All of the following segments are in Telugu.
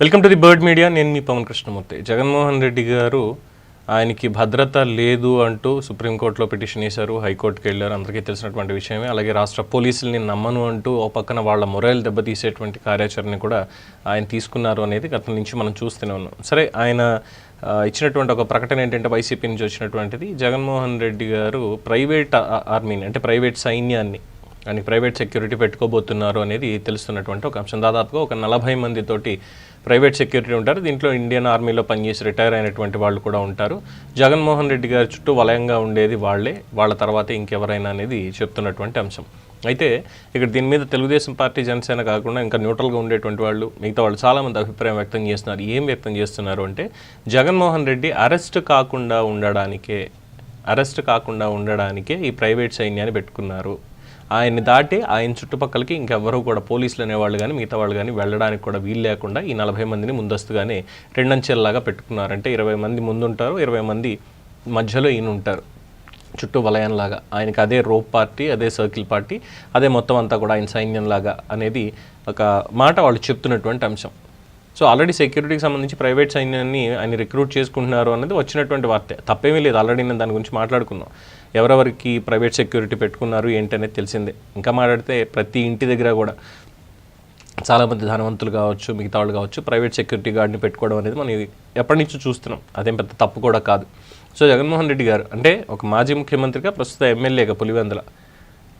Welcome to the bird media. నేను మీ పవన్ కృష్ణమూర్తి. జగన్మోహన్ రెడ్డి గారు ఆయనకి భద్రత లేదు అంటూ సుప్రీంకోర్టులో పిటిషన్ వేశారు హైకోర్టుకి వెళ్ళారు. అందరికీ తెలిసినటువంటి విషయమే. అలాగే రాష్ట్ర పోలీసుల్ని నమ్మను అంటూ ఓ పక్కన వాళ్ళ మొరైలు దెబ్బతీసేటువంటి కార్యాచరణ కూడా ఆయన తీసుకున్నారు అనేది గత నుంచి మనం చూస్తూనే ఉన్నాం. సరే ఆయన ఇచ్చినటువంటి ఒక ప్రకటన ఏంటంటే వైసీపీ నుంచి వచ్చినటువంటిది. జగన్మోహన్ రెడ్డి గారు ప్రైవేట్ ఆర్మీని అంటే ప్రైవేట్ సైన్యాన్ని కానీ ప్రైవేట్ సెక్యూరిటీ పెట్టుకోబోతున్నారు అనేది తెలుస్తున్నటువంటి ఒక అంశం. దాదాపుగా ఒక నలభై మందితోటి ప్రైవేట్ సెక్యూరిటీ ఉంటారు. దీంట్లో ఇండియన్ ఆర్మీలో పనిచేసి రిటైర్ అయినటువంటి వాళ్ళు కూడా ఉంటారు. జగన్మోహన్ రెడ్డి గారి చుట్టూ వలయంగా ఉండేది వాళ్ళే. వాళ్ళ తర్వాత ఇంకెవరైనా అనేది చెప్తున్నటువంటి అంశం. అయితే ఇక్కడ దీని మీద తెలుగుదేశం పార్టీ జనసేన కాకుండా ఇంకా న్యూట్రల్గా ఉండేటువంటి వాళ్ళు మిగతా వాళ్ళు చాలామంది అభిప్రాయం వ్యక్తం చేస్తున్నారు. ఏం వ్యక్తం చేస్తున్నారు అంటే జగన్మోహన్ రెడ్డి అరెస్ట్ కాకుండా ఉండడానికే అరెస్ట్ కాకుండా ఉండడానికే ఈ ప్రైవేట్ సైన్యాన్ని పెట్టుకున్నారు. ఆయన్ని దాటి ఆయన చుట్టుపక్కలకి ఇంకెవరూ కూడా పోలీసులు అనేవాళ్ళు కానీ మిగతా వాళ్ళు కానీ వెళ్ళడానికి కూడా వీలు లేకుండా ఈ నలభై మందిని ముందస్తుగానే రెండంచెల్లాగా పెట్టుకున్నారంటే ఇరవై మంది ముందుంటారు ఇరవై మంది మధ్యలో ఈయన ఉంటారు చుట్టూ వలయంలాగా. ఆయనకి అదే రోప్ పార్టీ అదే సర్కిల్ పార్టీ అదే మొత్తం అంతా కూడా ఆయన సైన్యంలాగా అనేది ఒక మాట వాళ్ళు చెప్తున్నటువంటి అంశం. సో ఆల్రెడీ సెక్యూరిటీకి సంబంధించి ప్రైవేట్ సైన్యాన్ని ఆయన రిక్రూట్ చేసుకుంటున్నారు అన్నది వచ్చినటువంటి వార్త. తప్పేమీ లేదు. ఆల్రెడీ నేను దాని గురించి మాట్లాడుకున్నాం. ఎవరెవరికి ప్రైవేట్ సెక్యూరిటీ పెట్టుకున్నారు ఏంటి అనేది తెలిసిందే. ఇంకా మాట్లాడితే ప్రతి ఇంటి దగ్గర కూడా చాలామంది ధనవంతులు కావచ్చు మిగతా వాళ్ళు కావచ్చు ప్రైవేట్ సెక్యూరిటీ గార్డ్ని పెట్టుకోవడం అనేది మనం ఎప్పటి నుంచో చూస్తున్నాం. అదేం పెద్ద తప్పు కూడా కాదు. సో జగన్మోహన్ రెడ్డి గారు అంటే ఒక మాజీ ముఖ్యమంత్రిగా ప్రస్తుత ఎమ్మెల్యేగా పులివెందుల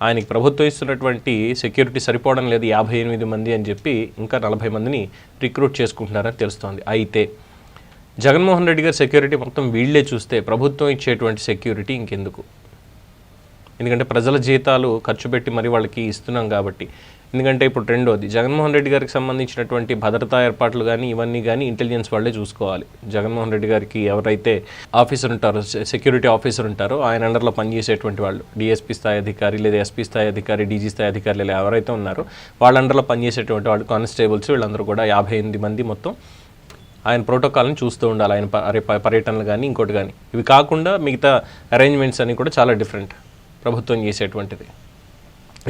ఆయనకి ప్రభుత్వం ఇస్తున్నటువంటి సెక్యూరిటీ సరిపోవడం లేదు యాభై ఎనిమిది మంది అని చెప్పి ఇంకా నలభై మందిని రిక్రూట్ చేసుకుంటున్నారని తెలుస్తోంది. అయితే జగన్మోహన్ రెడ్డి గారి సెక్యూరిటీ మొత్తం వీళ్ళే చూస్తే ప్రభుత్వం ఇచ్చేటువంటి సెక్యూరిటీ ఇంకెందుకు? ఎందుకంటే ప్రజల జీతాలు ఖర్చు పెట్టి మరి వాళ్ళకి ఇస్తున్నాం కాబట్టి ఎందుకంటే ఇప్పుడు రెండోది జగన్మోహన్ రెడ్డి గారికి సంబంధించినటువంటి భద్రతా ఏర్పాట్లు కానీ ఇవన్నీ కానీ ఇంటెలిజెన్స్ వాళ్ళే చూసుకోవాలి. జగన్మోహన్ రెడ్డి గారికి ఎవరైతే ఆఫీసర్ ఉంటారో సెక్యూరిటీ ఆఫీసర్ ఉంటారో ఆయన అండర్లో పనిచేసేటువంటి వాళ్ళు డిఎస్పీ స్థాయి అధికారి లేదా ఎస్పీ స్థాయి అధికారి డీజీ స్థాయి అధికారి లేదా ఎవరైతే ఉన్నారో వాళ్ళ అండర్లో పనిచేసేటువంటి వాళ్ళు కానిస్టేబుల్స్ వీళ్ళందరూ కూడా యాభై ఎనిమిది మంది మొత్తం ఆయన ప్రోటోకాల్ని చూస్తూ ఉండాలి. ఆయన ప- పర్యటనలు కానీ ఇంకోటి కానీ ఇవి కాకుండా మిగతా అరేంజ్మెంట్స్ అన్నీ కూడా చాలా డిఫరెంట్ ప్రభుత్వం చేసేటువంటిది.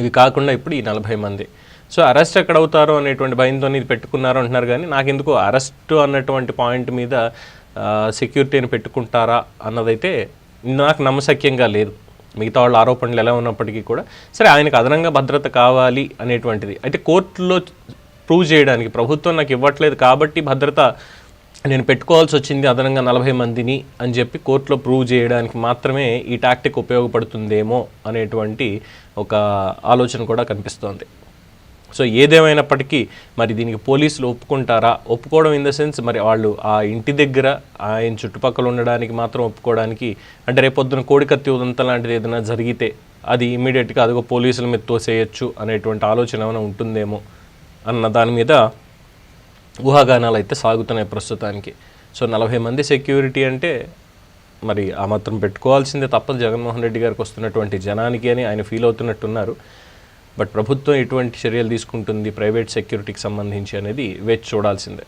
ఇవి కాకుండా ఇప్పుడు ఈ నలభై మంది. సో అరెస్ట్ ఎక్కడ అవుతారో అనేటువంటి భయంతో ఇది పెట్టుకున్నారు అంటున్నారు కానీ నాకు ఎందుకు అరెస్ట్ అన్నటువంటి పాయింట్ మీద సెక్యూరిటీని పెట్టుకుంటారా అన్నదైతే నాకు నమ్మశక్యంగా లేదు. మిగతా వాళ్ళ ఆరోపణలు ఎలా ఉన్నప్పటికీ కూడా సరే ఆయనకు అదనంగా భద్రత కావాలి అనేటువంటిది. అయితే కోర్టులో ప్రూవ్ చేయడానికి ప్రభుత్వం నాకు ఇవ్వట్లేదు కాబట్టి భద్రత నేను పెట్టుకోవాల్సి వచ్చింది అదనంగా నలభై మందిని అని చెప్పి కోర్టులో ప్రూవ్ చేయడానికి మాత్రమే ఈ టాక్టిక్ ఉపయోగపడుతుందేమో అనేటువంటి ఒక ఆలోచన కూడా కనిపిస్తోంది. సో ఏదేమైనప్పటికీ మరి దీనికి పోలీసులు ఒప్పుకుంటారా? ఒప్పుకోవడం ఇన్ ద సెన్స్ మరి వాళ్ళు ఆ ఇంటి దగ్గర ఆయన చుట్టుపక్కల ఉండడానికి మాత్రం ఒప్పుకోవడానికి అంటే రేపొద్దున కోడికత్తి ఉదంత లాంటిది ఏదైనా జరిగితే అది ఇమీడియట్గా అదిగో పోలీసుల మీద తోసేయచ్చు అనేటువంటి ఆలోచన ఏమైనా ఉంటుందేమో అన్న దాని మీద ఊహాగానాలు అయితే సాగుతున్నాయి ప్రస్తుతానికి. సో నలభై మంది సెక్యూరిటీ అంటే మరి ఆ మాత్రం పెట్టుకోవాల్సిందే తప్పదు. జగన్మోహన్ రెడ్డి గారికి వస్తున్నటువంటి జనానికి అని ఆయన ఫీల్ అవుతున్నట్టున్నారు. బట్ ప్రభుత్వం ఎటువంటి చర్యలు తీసుకుంటుంది ప్రైవేట్ సెక్యూరిటీకి సంబంధించి అనేది వేచి చూడాల్సిందే.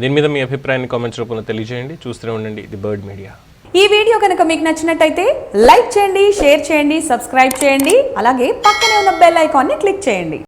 దీని మీద మీ అభిప్రాయాన్ని కామెంట్స్ రూపంలో తెలియజేయండి. చూస్తూనే ఉండండి ది బర్డ్ మీడియా. ఈ వీడియో కనుక మీకు నచ్చినట్టయితే లైక్ చేయండి షేర్ చేయండి సబ్స్క్రైబ్ చేయండి అలాగే పక్కనే ఉన్న బెల్ ఐకాన్ని క్లిక్ చేయండి.